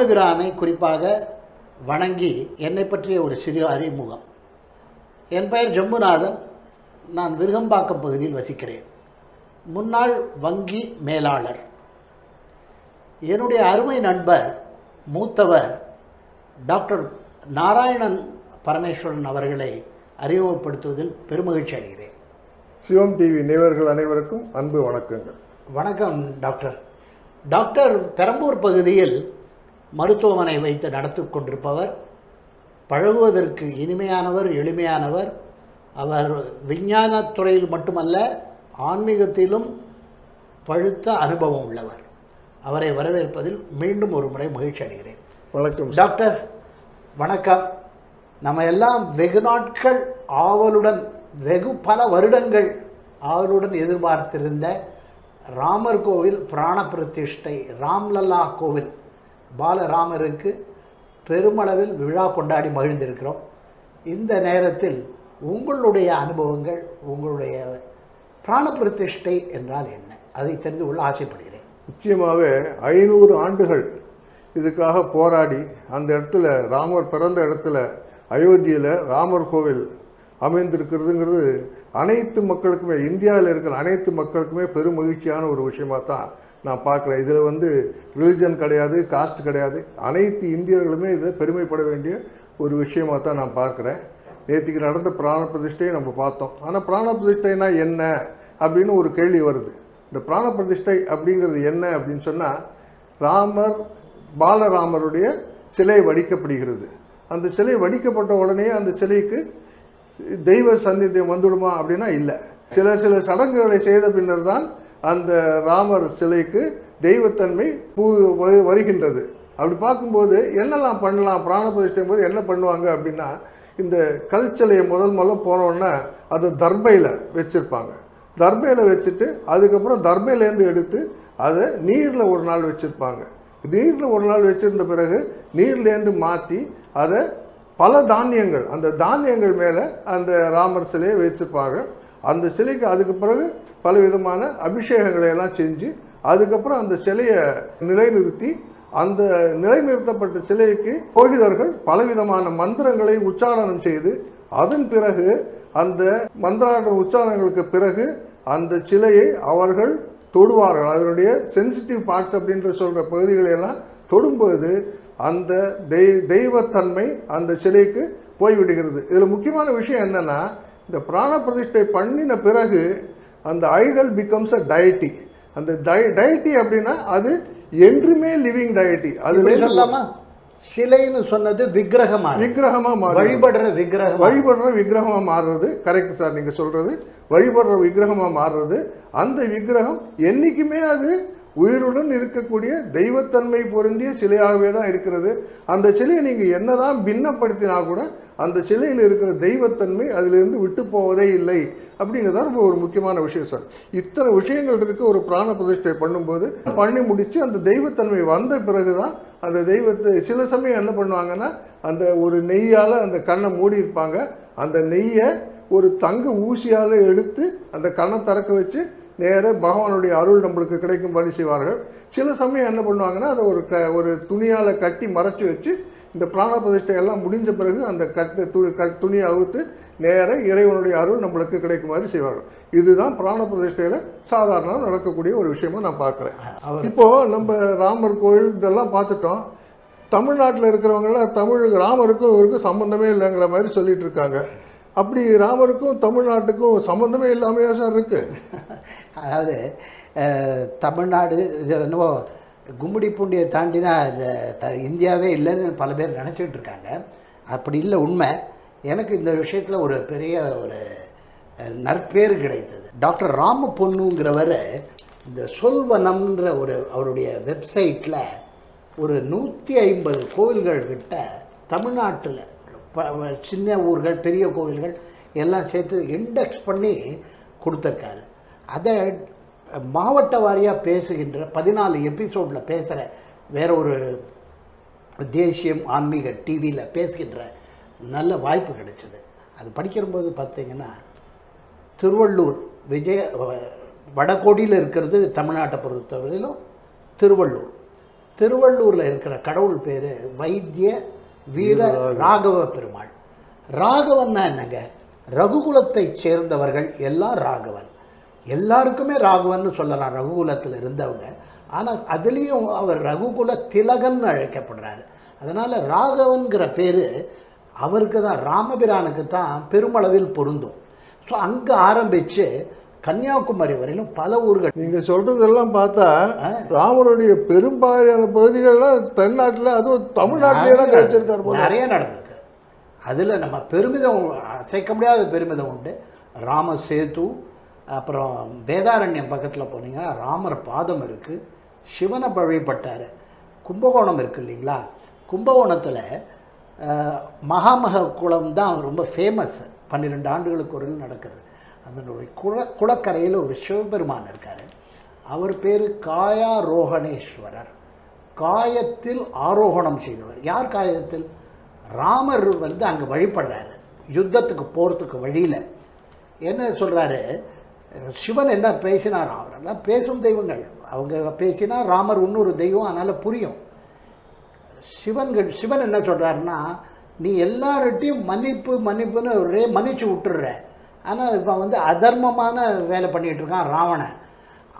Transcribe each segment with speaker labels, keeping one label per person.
Speaker 1: ராமபிரானை குறிப்பாக வணங்கி என்னை பற்றிய ஒரு சிறு அறிமுகம். என் பெயர் ஜம்புநாதன். நான் விருகம்பாக்கம் பகுதியில் வசிக்கிறேன். முன்னாள் வங்கி மேலாளர். என்னுடைய அருமை நண்பர் மூத்தவர் டாக்டர் நாராயணன் பரமேஸ்வரன் அவர்களை அறிமுகப்படுத்துவதில் பெருமகிழ்ச்சி அடைகிறேன்.
Speaker 2: சிவம் டிவி நேயர்கள் அனைவருக்கும் அன்பு வணக்கங்கள்.
Speaker 1: வணக்கம் டாக்டர். டாக்டர் பெரம்பூர் பகுதியில் மருத்துவமனை வைத்து நடத்தி கொண்டிருப்பவர் பழகுவதற்கு இனிமையானவர் எளிமையானவர். அவர் விஞ்ஞானத் துறையில் மட்டுமல்ல ஆன்மீகத்திலும் பழுத்த அனுபவம் உள்ளவர். அவரை வரவேற்பதில் மீண்டும் ஒரு முறை மகிழ்ச்சி அடைகிறேன்.
Speaker 2: வணக்கம்
Speaker 1: டாக்டர் வணக்கம். நம்ம எல்லாம் வெகு நாட்கள் ஆவலுடன் வெகு பல வருடங்கள் ஆவலுடன் எதிர்பார்த்திருந்த ராமர் கோவில் பிராண பிரதிஷ்டை ராம்லல்லா கோவில். பாலராமருக்கு பெருமளவில் விழா கொண்டாடி மகிழ்ந்திருக்கிறோம். இந்த நேரத்தில் உங்களுடைய அனுபவங்கள் உங்களுடைய பிராண பிரதிஷ்டை என்றால் என்ன? அதை தெரிந்து கொள்ள ஆசைப்படுகிறேன்.
Speaker 2: நிச்சயமாகவே ஐநூறு ஆண்டுகள் இதுக்காக போராடி அந்த இடத்துல ராமர் பிறந்த இடத்துல அயோத்தியில் ராமர் கோவில் அமைந்திருக்கிறதுங்கிறது அனைத்து மக்களுக்குமே இந்தியாவில் இருக்கிற அனைத்து மக்களுக்குமே பெரும் மகிழ்ச்சியான ஒரு விஷயமாக தான் நான் பார்க்குறேன் இதில் வந்து ரிலிஜன் கிடையாது காஸ்ட் கிடையாது. அனைத்து இந்தியர்களுமே இதில் பெருமைப்பட வேண்டிய ஒரு விஷயமாக தான் நான் பார்க்குறேன். நேற்றுக்கு நடந்த பிராண பிரதிஷ்டையை நம்ம பார்த்தோம். ஆனால் பிராண பிரதிஷ்டைனா என்ன அப்படின்னு ஒரு கேள்வி வருது. இந்த பிராண பிரதிஷ்டை அப்படிங்கிறது என்ன அப்படின்னு சொன்னால் ராமர் பாலராமருடைய சிலை வடிக்கப்படுகிறது. அந்த சிலை வடிக்கப்பட்ட உடனே அந்த சிலைக்கு தெய்வ சந்நித்தியம் வந்துடுமா அப்படின்னா இல்லை. சில சில சடங்குகளை செய்த பின்னர் தான் அந்த ராமர் சிலைக்கு தெய்வத்தன்மை பூ வருகின்றது. அப்படி பார்க்கும்போது என்னெல்லாம் பண்ணலாம்? பிராண பிரதிஷ்டை போது என்ன பண்ணுவாங்க அப்படின்னா இந்த கல் சிலையை முதல் முதல்ல போனோன்னே அது தர்பையில் வச்சுருப்பாங்க. தர்பையில் வச்சுட்டு அதுக்கப்புறம் தர்பையிலேருந்து எடுத்து அதை நீரில் ஒரு நாள் வச்சுருப்பாங்க. நீரில் ஒரு நாள் வச்சுருந்த பிறகு நீர்லேருந்து மாற்றி அதை பல தானியங்கள் அந்த தானியங்கள் மேலே அந்த ராமர் சிலையை வச்சுருப்பாங்க அந்த சிலைக்கு அதுக்கு பிறகு பல விதமான அபிஷேகங்களை எல்லாம் செஞ்சு அதுக்கப்புறம் அந்த சிலையை நிலைநிறுத்தி அந்த நிலைநிறுத்தப்பட்ட சிலைக்கு புரோகிதர்கள் பலவிதமான மந்திரங்களை உச்சாரணம் செய்து அதன் பிறகு அந்த மந்திராட உச்சாரணங்களுக்கு பிறகு அந்த சிலையை அவர்கள் தொடுவார்கள். அதனுடைய சென்சிட்டிவ் பார்ட்ஸ் அப்படின்ற சொல்கிற பகுதிகளையெல்லாம் தொடும்போது அந்த தெய் தெய்வத்தன்மை அந்த சிலைக்கு போய்விடுகிறது. இதில் முக்கியமான விஷயம் என்னென்னா இந்த பிராண பிரதிஷ்டை பண்ணின பிறகு அந்த ஐடல் பிகம்ஸ் அ டயட்டி அந்த டயட்டி அப்படின்னா அது என்றுமே லிவிங் டயட்டி அதுல
Speaker 1: சொல்லாமா சிலைன்னு சொன்னது விக்கிரகமா.
Speaker 2: விக்கிரகமா மாறி
Speaker 1: வழிபடுற விக்கிரகம்?
Speaker 2: வழிபடுற விக்கிரகமாக மாறுறது. கரெக்ட் சார் நீங்கள் சொல்கிறது வழிபடுற விக்கிரகமாக மாறுறது. அந்த விக்கிரகம் என்றைக்குமே அது உயிருடன் இருக்கக்கூடிய தெய்வத்தன்மை பொருந்திய சிலையாகவே தான் இருக்கிறது. அந்த சிலையை நீங்கள் என்னதான் பின்னப்படுத்தினா கூட அந்த சிலையில் இருக்கிற தெய்வத்தன்மை அதிலிருந்து விட்டு போவதே இல்லை. அப்படிங்கிறதா ரொம்ப ஒரு முக்கியமான விஷயம் சார். இத்தனை விஷயங்கள் இருக்குது ஒரு பிராண பிரதிஷ்டை பண்ணும்போது பண்ணி முடித்து அந்த தெய்வத்தன்மை வந்த பிறகு தான் அந்த தெய்வத்தை சில சமயம் என்ன பண்ணுவாங்கன்னா அந்த ஒரு நெய்யால் அந்த கண்ணை மூடி இருப்பாங்க. அந்த நெய்யை ஒரு தங்க ஊசியால் எடுத்து அந்த கண்ணை திறக்க வச்சு நேராக பகவானுடைய அருள் நம்மளுக்கு கிடைக்கும் பணி செய்வார்கள். சில சமயம் என்ன பண்ணுவாங்கன்னா அதை ஒரு க ஒரு துணியால் கட்டி மறைச்சி வச்சு இந்த பிராண பிரதிஷ்டை எல்லாம் முடிஞ்ச பிறகு அந்த கட்டு துணி க துணியை அவுத்து நேர இறைவனுடைய அருள் நம்மளுக்கு கிடைக்குமாறு செய்வார்கள். இதுதான் பிராண பிரதிஷ்டையில் சாதாரணமாக நடக்கக்கூடிய ஒரு விஷயமா நான் பார்க்குறேன்.
Speaker 1: அவர்
Speaker 2: இப்போ நம்ம ராமர் கோயில் இதெல்லாம் பார்த்துட்டோம். தமிழ்நாட்டில் இருக்கிறவங்களாம் தமிழ் ராமருக்கும் இவருக்கும் சம்மந்தமே இல்லைங்கிற மாதிரி சொல்லிட்டு இருக்காங்க. அப்படி ராமருக்கும் தமிழ்நாட்டுக்கும் சம்மந்தமே இல்லாமையா சார் இருக்கு?
Speaker 1: அதாவது தமிழ்நாடு என்னவோ கும்மிடி பூண்டியை தாண்டினா இந்த இந்தியாவே இல்லைன்னு பல பேர் நினச்சிக்கிட்டு இருக்காங்க. அப்படி இல்லை உண்மை. எனக்கு இந்த விஷயத்தில் ஒரு பெரிய ஒரு நற்பேறு கிடைத்தது. டாக்டர் ராம பொன்னுங்கிறவர் இந்த சொல்வனம்ன்ற ஒரு அவருடைய வெப்சைட்டில் ஒரு நூற்றி ஐம்பது கோவில்கள் கிட்ட தமிழ்நாட்டில் ப- சின்ன ஊர்கள் பெரிய கோவில்கள் எல்லாம் சேர்த்து இண்டெக்ஸ் பண்ணி கொடுத்துருக்காரு. அதை மாவட்ட வாரியாக பேசுகின்ற பதினாலு எபிசோடில் பேசுகிற வேற ஒரு தேசியம் ஆன்மீக டிவியில் பேசுகின்ற நல்ல வாய்ப்பு கிடைச்சது. அது படிக்கிறபோது பார்த்தீங்கன்னா திருவள்ளூர் விஜய வ- வடகோடியில் இருக்கிறது தமிழ்நாட்டை பொறுத்தவரையிலும் திருவள்ளூர். திருவள்ளூரில் இருக்கிற கடவுள் பேர் வைத்திய வீர ராகவ பெருமாள். ராகவன்னா என்னங்க? ரகுகுலத்தைச் சேர்ந்தவர்கள் எல்லாம் ராகவன். எல்லாருக்குமே ராகவன்னு சொல்லலாம் ரகுகுலத்தில் இருந்தவங்க. ஆனால் அதுலேயும் அவர் ரகுகுல திலகன் அழைக்கப்படுறாரு. அதனால் ராகவன்கிற பேர் அவருக்கு தான் ராமபிரானுக்கு தான் பெருமளவில் பொருந்தும். ஸோ அங்கே ஆரம்பித்து கன்னியாகுமரி வரையிலும் பல ஊர்கள்.
Speaker 2: நீங்க சொல்றதெல்லாம் பார்த்தா ராமருடைய பெரும்பாலான பகுதிகள்லாம் தென்னாட்டுல அதுவும் தமிழ்நாட்டிலே தான் கிடைச்சிருக்காரு
Speaker 1: நிறைய நடந்திருக்கு. அதில் நம்ம பெருமிதம் அசைக்க முடியாத பெருமிதம் உண்டு. ராம சேது அப்புறம் வேதாரண்யம் பக்கத்தில் போனீங்கன்னா ராமர் பாதம் இருக்குது சிவனை வழிபட்டார் கும்பகோணம் இருக்கு இல்லைங்களா? கும்பகோணத்தில் மகாமக குளம் தான் ரொம்ப ஃபேமஸ் பன்னிரெண்டு ஆண்டுகளுக்கு ஒரு நடக்கிறது அதனுடைய குள குளக்கரையில் ஒரு சிவபெருமான் இருக்கார். அவர் பேர் காயாரோகணேஸ்வரர். காயத்தில் ஆரோகணம் செய்தவர். யார் காயத்தில்? ராமர் வந்து அங்கே வழிபடுறாரு. யுத்தத்துக்கு போகிறதுக்கு வழியில். என்ன சொல்கிறாரு சிவன் என்ன பேசினார் அவரெல்லாம் பேசும் தெய்வங்கள். அவங்க பேசினா ராமர் இன்னொரு தெய்வம் அதனால் புரியும். சிவன்கள் சிவன் என்ன சொல்கிறாருன்னா நீ எல்லார்கிட்டையும் மன்னிப்பு மன்னிப்புன்னு ஒரே மன்னிச்சு விட்டுடுற ஆனால் இப்போ வந்து அதர்மமான வேலை பண்ணிகிட்டு இருக்கான் ராவணன்.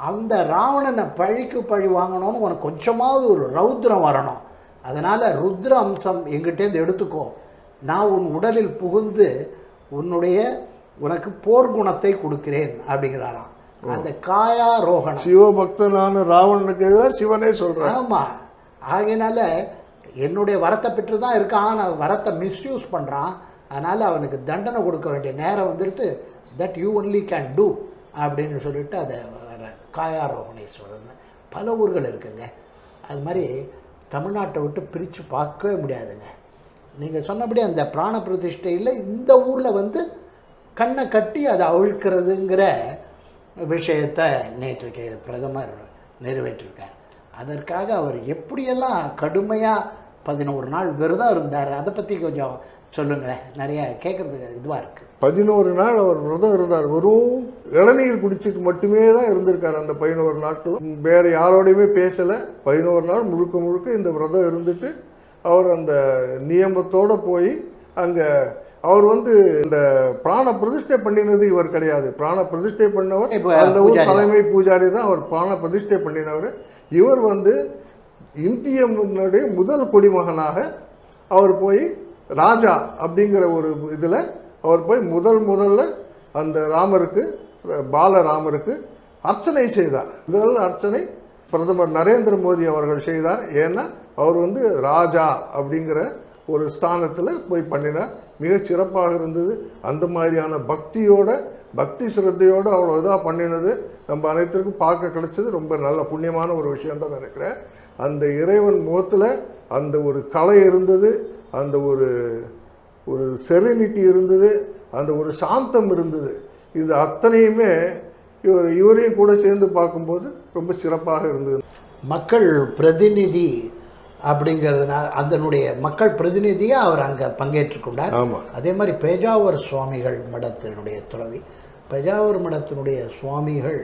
Speaker 1: அந்த ராவணனை பழிக்கு பழி வாங்கணும்னு உனக்கு கொஞ்சமாவது ஒரு ரௌத்ரம் வரணும். அதனால் ருத்ர அம்சம் எங்கிட்டேருந்து எடுத்துக்கோ. நான் உன் உடலில் புகுந்து உன்னுடைய உனக்கு போர் குணத்தை கொடுக்கிறேன் அப்படிங்கிறாராம். அந்த காயாரோகணம்
Speaker 2: சிவபக்தனான ராவணனுக்கு எதிராக சிவனே சொல்றார்.
Speaker 1: ஆமாம் ஆகையினால என்னுடைய வரத்தை பெற்று தான் இருக்கான் ஆனால் வரத்தை மிஸ்யூஸ் பண்ணுறான் அதனால் அவனுக்கு தண்டனை கொடுக்க வேண்டிய நேரம் வந்துடுத்து that you only can do அப்படின்னு சொல்லிட்டு அதை காயாரோகணேஸ்வரன் பல ஊர்கள் இருக்குங்க. அது மாதிரி தமிழ்நாட்டை விட்டு பிரித்து பார்க்கவே முடியாதுங்க. நீங்கள் சொன்னபடி அந்த பிராண பிரதிஷ்டையில் இந்த ஊரில் வந்து கண்ணை கட்டி அதை அவிழ்க்கிறதுங்கிற விஷயத்தை நேற்றுக்கு பிரதமர் நிறைவேற்றிருக்கார். அதற்காக அவர் எப்படியெல்லாம் கடுமையாக பதினோரு நாள் விரதம் இருந்தார். அதை பற்றி கொஞ்சம் சொல்லுங்களேன் நிறைய கேட்குறதுக்கு இதுவாக இருக்குது
Speaker 2: பதினோரு நாள் அவர் விரதம் இருந்தார். வெறும் இளநீர் குடிச்சிட்டு மட்டுமே தான் இருந்திருக்கார் அந்த பதினோரு நாட்களும் வேற யாரோடையுமே பேசலை. பதினோரு நாள் முழுக்க முழுக்க இந்த விரதம் இருந்துட்டு அவர் அந்த நியமத்தோட போய் அங்கே அவர் வந்து இந்த பிராண பிரதிஷ்டை பண்ணினது இவர் கிடையாது. பிராண பிரதிஷ்டை பண்ணவர் அந்த ஊர். தலைமை பூஜாரி தான் அவர் பிராண பிரதிஷ்டை பண்ணினவர். இவர் வந்து இந்தியனுடைய முதல் குடிமகனாக அவர் போய் ராஜா அப்படிங்கிற ஒரு இதில் அவர் போய் முதல் முதல்ல அந்த ராமருக்கு பாலராமருக்கு அர்ச்சனை செய்தார். முதல் அர்ச்சனை பிரதமர் நரேந்திர மோடி அவர்கள் செய்தார். ஏன்னா அவர் வந்து ராஜா அப்படிங்கிற ஒரு ஸ்தானத்தில் போய் பண்ணினார். மிக சிறப்பாக இருந்தது. அந்த மாதிரியான பக்தியோட பக்தி சிரத்தையோடு அவ்வளோ இதாக பண்ணினது. நம்ம அனைத்திற்கும் பார்க்க கிடைச்சது. ரொம்ப நல்ல புண்ணியமான ஒரு விஷயம் தான் நினைக்கிறேன். அந்த இறைவன் முகத்தில் அந்த ஒரு கலை இருந்தது அந்த ஒரு ஒரு செரினிட்டி இருந்தது அந்த ஒரு சாந்தம் இருந்தது. இது அத்தனையுமே இவர் இவரையும் கூட சேர்ந்து பார்க்கும்போது ரொம்ப சிறப்பாக இருந்தது.
Speaker 1: மக்கள் பிரதிநிதி அப்படிங்கிறதுனால அதனுடைய மக்கள் பிரதிநிதியாக அவர் அங்கே பங்கேற்றுக் கொண்டார்
Speaker 2: ஆமாம்
Speaker 1: அதே மாதிரி பேஜாவர் சுவாமிகள் மடத்தினுடைய துறவி பேஜாவர் மடத்தினுடைய சுவாமிகள்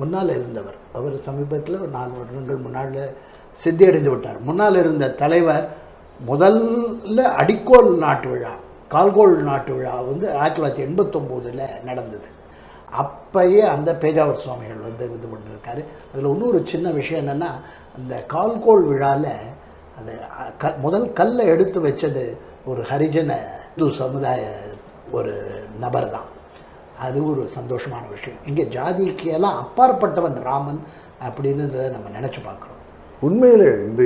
Speaker 1: முன்னால் இருந்தவர். அவர் சமீபத்தில் ஒரு நாலு வருடங்கள் முன்னால் சித்தி அடைந்து விட்டார் முன்னால் இருந்த தலைவர் முதல்ல அடிக்கோல் நாட்டு விழா கால்கோள் நாட்டு விழா வந்து ஆயிரத்தி தொள்ளாயிரத்தி எண்பத்தொம்போதில் நடந்தது. அப்பயே அந்த பேஜாவர் சுவாமிகள் வந்து இது பண்ணியிருக்காரு அதில் இன்னொரு சின்ன விஷயம் என்னென்னா அந்த கால்கோள் விழாவில் அந்த க முதல் கல்லை எடுத்து வச்சது ஒரு ஹரிஜன இந்து சமுதாய ஒரு நபர் தான். அது ஒரு சந்தோஷமான விஷயம். இங்கே ஜாதிக்கு எல்லாம் அப்பாற்பட்டவன் ராமன் அப்படின்றத நம்ம நினச்சி பார்க்குறோம்.
Speaker 2: உண்மையிலே இந்த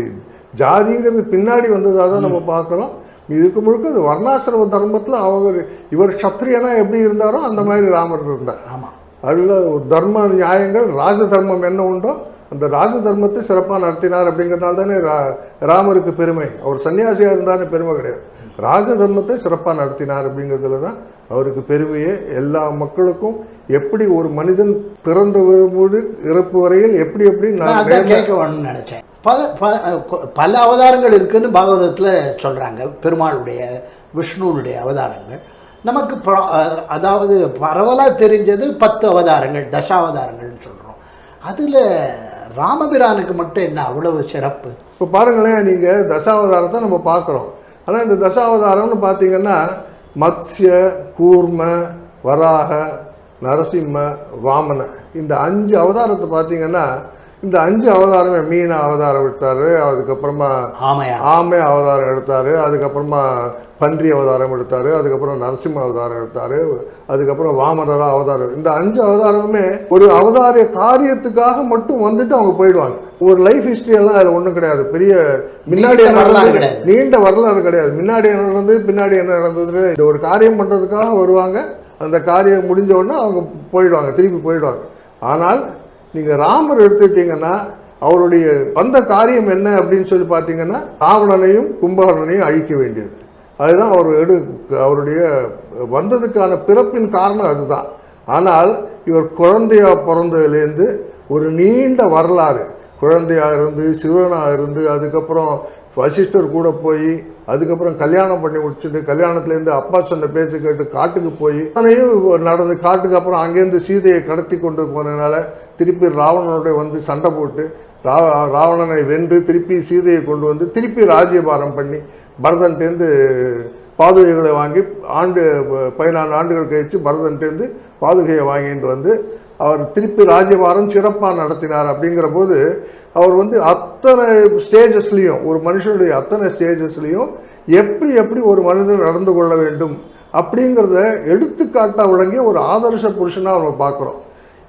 Speaker 2: ஜாதிங்கிறது பின்னாடி வந்ததாக தான் நம்ம பார்க்குறோம். இதுக்கு முழுக்க இது வர்ணாசிரம தர்மத்தில் அவர் இவர் சத்திரியனா எப்படி இருந்தாரோ அந்த மாதிரி ராமர் இருந்தார்.
Speaker 1: ஆமாம்
Speaker 2: அதில் ஒரு தர்ம நியாயங்கள் ராஜ தர்மம் என்ன உண்டோ அந்த ராஜ தர்மத்தை சிறப்பாக நடத்தினார் அப்படிங்கிறதால தானே ரா ராமருக்கு பெருமை. அவர் சன்னியாசியாக இருந்தானே பெருமை கிடையாது. ராஜ தர்மத்தை சிறப்பாக நடத்தினார் அப்படிங்கிறதுல தான் அவருக்கு பெருமையே. எல்லா மக்களுக்கும் எப்படி ஒரு மனிதன் பிறந்த வரும்போது இறப்பு வரையில் எப்படி எப்படி
Speaker 1: நான் கேட்க வேணும்னு நினச்சேன். பல பல பல அவதாரங்கள் இருக்குன்னு பாகவதத்தில் சொல்கிறாங்க பெருமாளுடைய விஷ்ணுனுடைய அவதாரங்கள். நமக்கு அதாவது பரவலாக தெரிஞ்சது பத்து அவதாரங்கள் தசாவதாரங்கள்னு சொல்கிறோம் அதில் ராமபிரானுக்கு மட்டும் என்ன அவ்வளவு சிறப்பு?
Speaker 2: இப்போ பாருங்களேன் நீங்கள் தசாவதாரத்தை நம்ம பார்க்குறோம். ஆனால் இந்த தசாவதாரம்னு பார்த்தீங்கன்னா மத்ய கூர்ம வராக நரசிம்ம வாமன இந்த அஞ்சு அவதாரத்தை பார்த்தீங்கன்னா இந்த அஞ்சு அவதாரமே மீன அவதாரம் எடுத்தார் அதுக்கப்புறமா
Speaker 1: ஆமையா?
Speaker 2: ஆமை அவதாரம் எடுத்தார் அதுக்கப்புறமா பன்றி அவதாரம் எடுத்தார் அதுக்கப்புறம் நரசிம்ம அவதாரம் எடுத்தார் அதுக்கப்புறம் வாமனரா அவதாரம் இந்த அஞ்சு அவதாரமுமே ஒரு அவதாரிய காரியத்துக்காக மட்டும் வந்துட்டு அவங்க போயிடுவாங்க. ஒரு லைஃப் ஹிஸ்டரி எல்லாம் அதில் ஒன்றும் கிடையாது. பெரிய முன்னாடி என்ன நடந்தது?
Speaker 1: கிடையாது.
Speaker 2: நீண்ட வரலாறு கிடையாது. முன்னாடி என்ன நடந்தது பின்னாடி என்ன நடந்தது இந்த ஒரு காரியம் பண்ணுறதுக்காக வருவாங்க. அந்த காரியம் முடிஞ்ச உடனே அவங்க போயிடுவாங்க திருப்பி போயிடுவாங்க. ஆனால் நீங்கள் ராமர் எடுத்துக்கிட்டீங்கன்னா அவருடைய வந்த காரியம் என்ன அப்படின்னு சொல்லி பார்த்தீங்கன்னா ராவணனையும் கும்பகர்ணனையும் அழிக்க வேண்டியது. அதுதான் அவர் எடு அவருடைய வந்ததுக்கான பிறப்பின் காரணம் அதுதான். ஆனால் இவர் குழந்தையாக பிறந்ததுலேருந்து ஒரு நீண்ட வரலாறு. குழந்தையாக இருந்து சிறுவனாக இருந்து அதுக்கப்புறம் வசிஷ்டர் கூட போய் அதுக்கப்புறம் கல்யாணம் பண்ணி முடிச்சுட்டு கல்யாணத்துலேருந்து அப்பா சொன்ன பேச்சு கேட்டு காட்டுக்கு போய் அத்தனையும் நடந்து காட்டுக்கு அப்புறம் அங்கேருந்து சீதையை கடத்தி கொண்டு போனதுனால திருப்பி ராவணனோட வந்து சண்டை போட்டு ரா ராவணனை வென்று திருப்பி சீதையை கொண்டு வந்து திருப்பி ராஜ்யபாரம் பண்ணி பரதன்ட்டேருந்து பாதுகைகளை வாங்கி ஆண்டு பதினாறு ஆண்டுகள் கழித்து பரதன்ட்டேருந்து பாதுகையை வாங்கிட்டு வந்து அவர் திருப்பி ராஜ்யபாரம் சிறப்பாக நடத்தினார் அப்படிங்கிற போது அவர் வந்து அத்தனை ஸ்டேஜஸ்லேயும் ஒரு மனுஷனுடைய அத்தனை ஸ்டேஜஸ்லேயும் எப்படி எப்படி ஒரு மனிதன் நடந்து கொள்ள வேண்டும் அப்படிங்கிறத எடுத்துக்காட்டாக விளங்கிய ஒரு ஆதர்ச புருஷனாக நம்ம பார்க்குறோம்.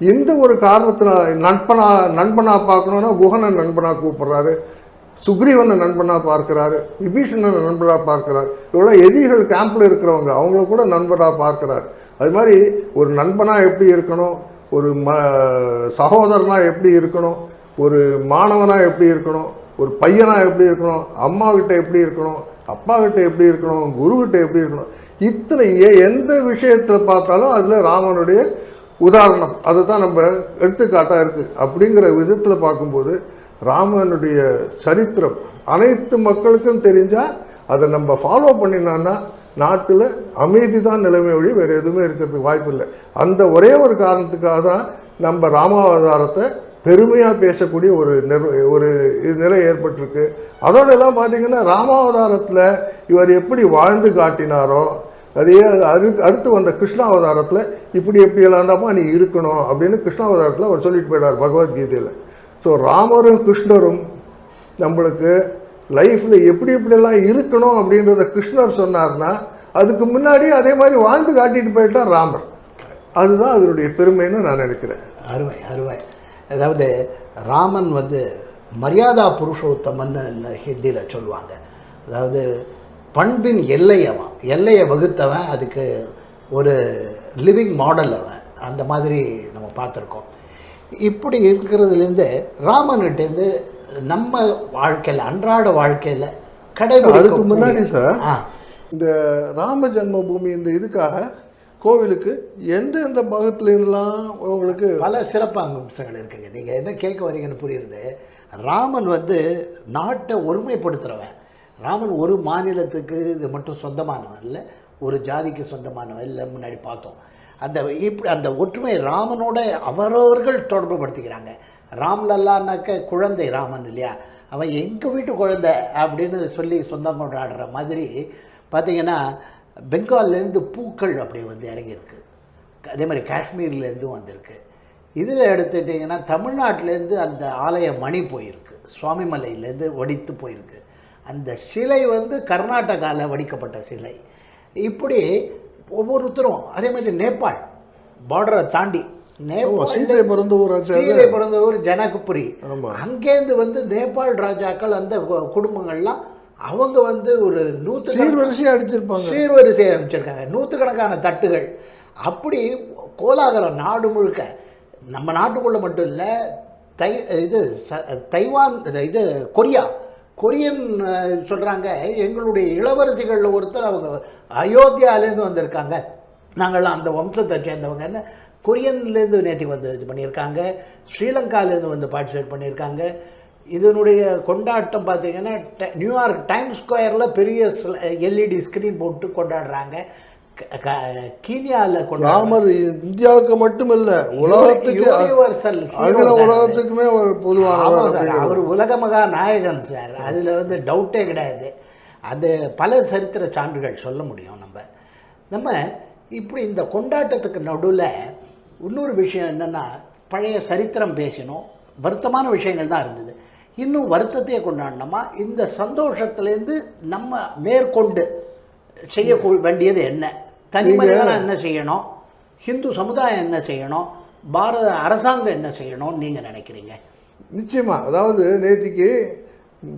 Speaker 2: எந்த ஒரு காரணத்தினால் நண்பனா நண்பனாக பார்க்கணுன்னா குகனை நண்பனாக கூப்பிட்றாரு. சுக்ரீவனை நண்பனாக பார்க்கிறாரு. விபீஷணனை நண்பனாக பார்க்கிறார். இவ்வளோ எதிரிகள் கேம்பில் இருக்கிறவங்க அவங்கள கூட நண்பனாக பார்க்கிறார். அது மாதிரி ஒரு நண்பனாக எப்படி இருக்கணும்? ஒரு ம சகோதரனா எப்படி இருக்கணும்? ஒரு மாணவனாக எப்படி இருக்கணும்? ஒரு பையனாக எப்படி இருக்கணும்? அம்மாக்கிட்ட எப்படி இருக்கணும்? அப்பாக்கிட்ட எப்படி இருக்கணும்? குருக்கிட்ட எப்படி இருக்கணும்? இத்தனை எந்த விஷயத்தில் பார்த்தாலும் அதில் ராமனுடைய உதாரணம் அதுதான் நம்ம எடுத்துக்காட்டாக இருக்குது அப்படிங்கிற விதத்தில் பார்க்கும்போது ராமனுடைய சரித்திரம் அனைத்து மக்களுக்கும் தெரிஞ்சால் அதை நம்ம ஃபாலோ பண்ணினோன்னா நாட்டில் அமைதி தான் நிலைமை வழி வேறு எதுவுமே இருக்கிறதுக்கு வாய்ப்பு இல்லை அந்த ஒரே ஒரு காரணத்துக்காக தான் நம்ம ராமாவதாரத்தை பெருமையாக பேசக்கூடிய ஒரு நிர் ஒரு இது நிலை ஏற்பட்டிருக்கு. அதோட எல்லாம் பார்த்தீங்கன்னா ராமாவதாரத்தில் இவர் எப்படி வாழ்ந்து காட்டினாரோ அதே அரு அடுத்து வந்த கிருஷ்ணாவதாரத்தில் இப்படி எப்படியெல்லாம் தான்ப்பா நீ இருக்கணும் அப்படின்னு கிருஷ்ணாவதாரத்தில் அவர் சொல்லிட்டு போயிடார் பகவத்கீதையில். ஸோ ராமரும் கிருஷ்ணரும் நம்மளுக்கு லைஃப்பில் எப்படி எப்படியெல்லாம் இருக்கணும் அப்படின்றத கிருஷ்ணர் சொன்னார்னா அதுக்கு முன்னாடி அதே மாதிரி வாழ்ந்து காட்டிட்டு போயிட்டார் ராமர். அதுதான் அதனுடைய பெருமைன்னு நான் நினைக்கிறேன்.
Speaker 1: அருமை அருமை. அதாவது ராமன் வந்து மரியாதா புருஷோத்தமன்னு ஹிந்தியில் சொல்லுவாங்க. அதாவது பண்பின் எல்லை அவன் எல்லையை வகுத்தவன் அதுக்கு ஒரு லிவிங் மாடல் அவன். அந்த மாதிரி நம்ம பார்த்துருக்கோம். இப்படி இருக்கிறதுலேருந்து ராமன்கிட்டேருந்து நம்ம வாழ்க்கையில் அன்றாட வாழ்க்கையில் கடைபிடிக்க
Speaker 2: அதுக்கு முன்னாடி சார் இந்த ராம ஜன்மபூமி இந்த இதுக்காக கோவிலுக்கு எந்த எந்த பாகத்துலலாம் உங்களுக்கு
Speaker 1: பல சிறப்பு அம்சங்கள் இருக்குங்க. நீங்கள் என்ன கேட்க வரீங்கன்னு புரியுது ராமன் வந்து நாட்டை ஒருமைப்படுத்துகிறவன் ராமன் ஒரு மாநிலத்துக்கு இது மட்டும் சொந்தமானவன் இல்லை ஒரு ஜாதிக்கு சொந்தமானவன் இல்லை முன்னாடி பார்த்தோம். அந்த இப்படி அந்த ஒற்றுமை ராமனோட அவரவர்கள் தொடர்பு படுத்திக்கிறாங்க ராம்லல்லான்னாக்க குழந்தை ராமன் இல்லையா? அவன் எங்கள் வீட்டு குழந்தை அப்படின்னு சொல்லி சொந்தம் கொண்டாடுற மாதிரி பார்த்திங்கன்னா பெங்கால்லேருந்து பூக்கள் அப்படி வந்து இறங்கியிருக்கு. அதே மாதிரி காஷ்மீர்லேருந்தும் வந்திருக்கு. இதில் எடுத்துட்டிங்கன்னா தமிழ்நாட்டிலேருந்து அந்த ஆலய மணி போயிருக்கு. சுவாமிமலையிலேருந்து ஒடித்து போயிருக்கு. அந்த சிலை வந்து கர்நாடகாவில் வடிக்கப்பட்ட சிலை. இப்படி ஒவ்வொருத்தரும் அதே மாதிரி நேபாள் பார்டரை தாண்டி
Speaker 2: சீதை பிறந்த.
Speaker 1: சீதை பிறந்த ஊர் ஜனகபுரி. அங்கேருந்து வந்து நேபாள் ராஜாக்கள் அந்த குடும்பங்கள்லாம் அவங்க வந்து ஒரு நூற்று
Speaker 2: சீர்வரிசையாக அடிச்சிருப்பாங்க.
Speaker 1: சீர்வரிசை அமைச்சிருக்காங்க நூற்றுக்கணக்கான தட்டுகள். அப்படி கோலாகலம் நாடு முழுக்க நம்ம நாட்டுக்குள்ளே மட்டும் இல்லை தை இது தைவான் இது கொரியா கொரியன் சொல்கிறாங்க எங்களுடைய இளவரசிகளில் ஒருத்தர் அவங்க அயோத்தியாலேருந்து வந்திருக்காங்க. நாங்கள்லாம் அந்த வம்சத்தை சேர்ந்தவங்கன்னு கொரியன்லேருந்து நேற்றுக்கு வந்து இது பண்ணியிருக்காங்க. ஸ்ரீலங்காலேருந்து வந்து பார்ட்டிசிபேட் பண்ணியிருக்காங்க. இதனுடைய கொண்டாட்டம் பார்த்தீங்கன்னா நியூயார்க் டைம் ஸ்கொயரில் பெரிய எல்இடி ஸ்க்ரீன் போட்டு கொண்டாடுறாங்க. கீனியாவில் கொண்டு
Speaker 2: ராமர் இந்தியாவுக்கு மட்டுமல்ல உலகத்துக்கு அகில உலகத்துக்குமே ஒரு அப்படிங்கிறது.
Speaker 1: அவர் உலக மகா நாயகன் சார். அதில் வந்து டவுட்டே கிடையாது. அது பல சரித்திர சான்றுகள் சொல்ல முடியும் நம்ம. நம்ம இப்படி இந்த கொண்டாட்டத்துக்கு நடுவில் இன்னொரு விஷயம் என்னென்னா பழைய சரித்திரம் பேசினோம். வருத்தமான விஷயங்கள் தான் இருந்தது. இன்னும் வருத்தத்தையே கொண்டாடினோமா இந்த சந்தோஷத்துலேருந்து நம்ம மேற்கொண்டு செய்ய வேண்டியது என்ன? தனி மனிதனா என்ன செய்யணும்? ஹிந்து சமுதாயம் என்ன செய்யணும்? பாரத அரசாங்கம் என்ன செய்யணும்னு நீங்கள் நினைக்கிறீங்க?
Speaker 2: நிச்சயமா. அதாவது நேத்திக்கு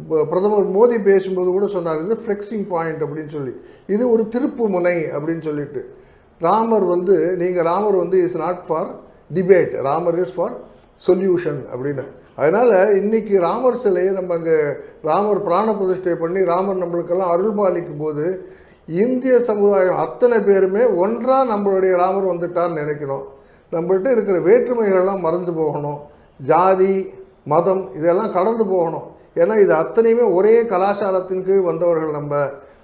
Speaker 2: ப- பிரதமர் மோடி பேசும்போது கூட சொன்னார் இது ஃப்ளெக்சிங் பாயிண்ட் அப்படின்னு சொல்லி. இது ஒரு திருப்பு முனை அப்படின்னு சொல்லிட்டு. ராமர் வந்து நீங்கள் ராமர் வந்து is not for debate Ramar is for solution அப்படின்னு. அதனால் இன்னைக்கு ராமர் சிலையை நம்ம அங்கே ராமர் பிராண பிரதிஷ்டை பண்ணி ராமர் நம்மளுக்கெல்லாம் அருள் பாலிக்கும் போது இந்திய சமுதாயம் அத்தனை பேருமே ஒன்றாக நம்மளுடைய ராமர் வந்துட்டார்னு நினைக்கணும். நம்மள்ட்ட இருக்கிற வேற்றுமைகள்லாம் மறந்து போகணும். ஜாதி மதம் இதெல்லாம் கடந்து போகணும். ஏன்னா இது அத்தனையுமே ஒரே கலாச்சாரத்தின் கீழ் வந்தவர்கள் நம்ம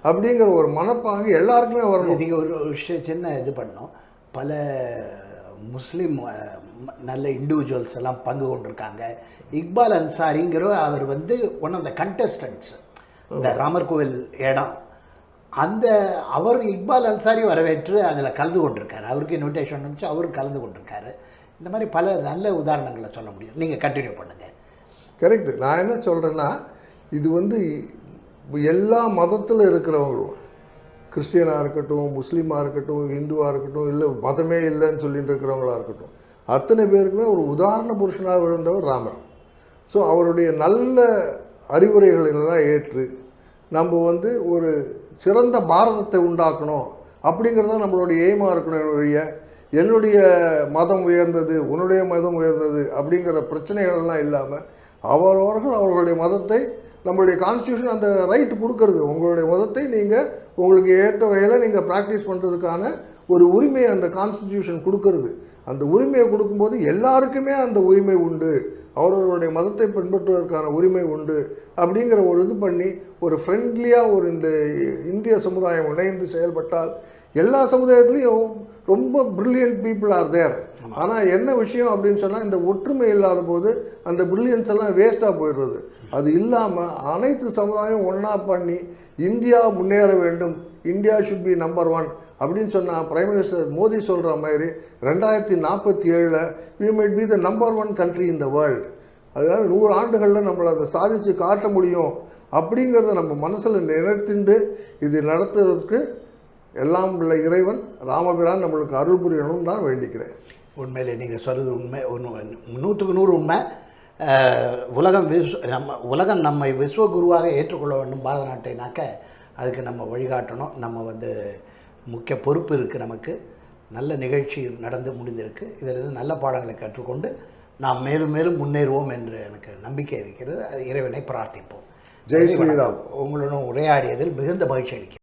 Speaker 2: அப்படிங்கிற ஒரு மனப்பாங்கு எல்லாருக்குமே வரணும்.
Speaker 1: இதுக்கு ஒரு விஷயம் சின்ன இது பண்ணோம் பல முஸ்லீம் நல்ல இண்டிவிஜுவல்ஸ் எல்லாம் பங்கு கொண்டிருக்காங்க. இக்பால் அன்சாரிங்கிற அவர் வந்து ஒன் ஆஃப் த கண்டஸ்டன்ட்ஸ் இந்த ராமர் கோவில் இடம். அந்த அவர் இக்பால் அன்சாரி வரவேற்று அதில் கலந்து கொண்டிருக்காரு. அவருக்கு இன்விடேஷன் வந்துச்சு அவரும் கலந்து கொண்டிருக்காரு. இந்த மாதிரி பல நல்ல உதாரணங்களை சொல்ல முடியும். நீங்கள் கண்டினியூ பண்ணுங்கள்
Speaker 2: கரெக்டு நான் என்ன சொல்கிறேன்னா இது வந்து எல்லா மதத்தில் இருக்கிறவங்களும் கிறிஸ்டியனாக இருக்கட்டும் முஸ்லீமாக இருக்கட்டும் இந்துவாக இருக்கட்டும் இல்லை மதமே இல்லைன்னு சொல்லிட்டு இருக்கிறவங்களாக இருக்கட்டும் அத்தனை பேருக்குமே ஒரு உதாரண புருஷனாக இருந்தவர் ராமர். ஸோ அவருடைய நல்ல அறிவுரைகளெல்லாம் ஏற்று நம்ம வந்து ஒரு சிறந்த பாரதத்தை உண்டாக்கணும் அப்படிங்கிறது தான் நம்மளுடைய எய்மாக இருக்கணும். என்னுடைய என்னுடைய மதம் உயர்ந்தது உன்னுடைய மதம் உயர்ந்தது அப்படிங்கிற பிரச்சனைகள்லாம் இல்லாமல் அவரவர்கள் அவர்களுடைய மதத்தை நம்மளுடைய கான்ஸ்டியூஷன் அந்த ரைட் கொடுக்கறது. உங்களுடைய மதத்தை நீங்கள் உங்களுக்கு ஏற்ற வகையில் நீங்கள் ப்ராக்டிஸ் பண்ணுறதுக்கான ஒரு உரிமையை அந்த கான்ஸ்டியூஷன் கொடுக்கறது. அந்த உரிமையை கொடுக்கும்போது எல்லாருக்குமே அந்த உரிமை உண்டு. அவரவர்களுடைய மதத்தை பின்பற்றுவதற்கான உரிமை உண்டு அப்படிங்கிற ஒரு இது பண்ணி ஒரு ஃப்ரெண்ட்லியாக ஒரு இந்த இந்திய சமுதாயம் இணைந்து செயல்பட்டால் எல்லா சமுதாயத்துலேயும் ரொம்ப பிரில்லியன்ட் பீப்புள் ஆர் தேர் ஆனால் என்ன விஷயம் அப்படின்னு சொன்னால் இந்த ஒற்றுமை இல்லாத போது அந்த பிரில்லியன்ஸ் எல்லாம் வேஸ்ட்டாக போயிடுறது. அது இல்லாமல் அனைத்து சமுதாயம் ஒன்றா பண்ணி இந்தியா முன்னேற வேண்டும். India should be number one அப்படின்னு சொன்னால் பிரைம் மினிஸ்டர் மோடி சொல்கிற மாதிரி ரெண்டாயிரத்தி நாற்பத்தி ஏழில் we might be the number one country in the world அதனால் நூறு ஆண்டுகளில் நம்மளை அதை சாதித்து காட்ட முடியும் அப்படிங்கிறத நம்ம மனசில் நினைத்துண்டு இது நடத்துறதுக்கு எல்லாம் உள்ள இறைவன் ராமபிரான் நம்மளுக்கு அருள் புரியணும்னு தான் வேண்டிக்கிறேன்.
Speaker 1: உண்மையிலே நீங்கள் சொல்கிறது உண்மை. ஒன்று நூற்றுக்கு நூறு உண்மை. உலகம் விஸ்வ நம்ம உலகம் நம்மை விஸ்வகுருவாக ஏற்றுக்கொள்ள வேண்டும் பாரத நாட்டைனாக்க அதுக்கு நம்ம வழிகாட்டணும். நம்ம வந்து முக்கிய பொறுப்பு இருக்குது நமக்கு. நல்ல நிகழ்ச்சி நடந்து முடிந்திருக்கு. இதிலிருந்து நல்ல பாடங்களை கற்றுக்கொண்டு நாம் மேலும் மேலும் முன்னேறுவோம் என்று எனக்கு நம்பிக்கை இருக்கிறது. அது இறைவனை பிரார்த்திப்போம்.
Speaker 2: ஜெய் ஸ்ரீராம்.
Speaker 1: உங்களுடன் உரையாடியதில் மிகுந்த மகிழ்ச்சி அளிக்கிறது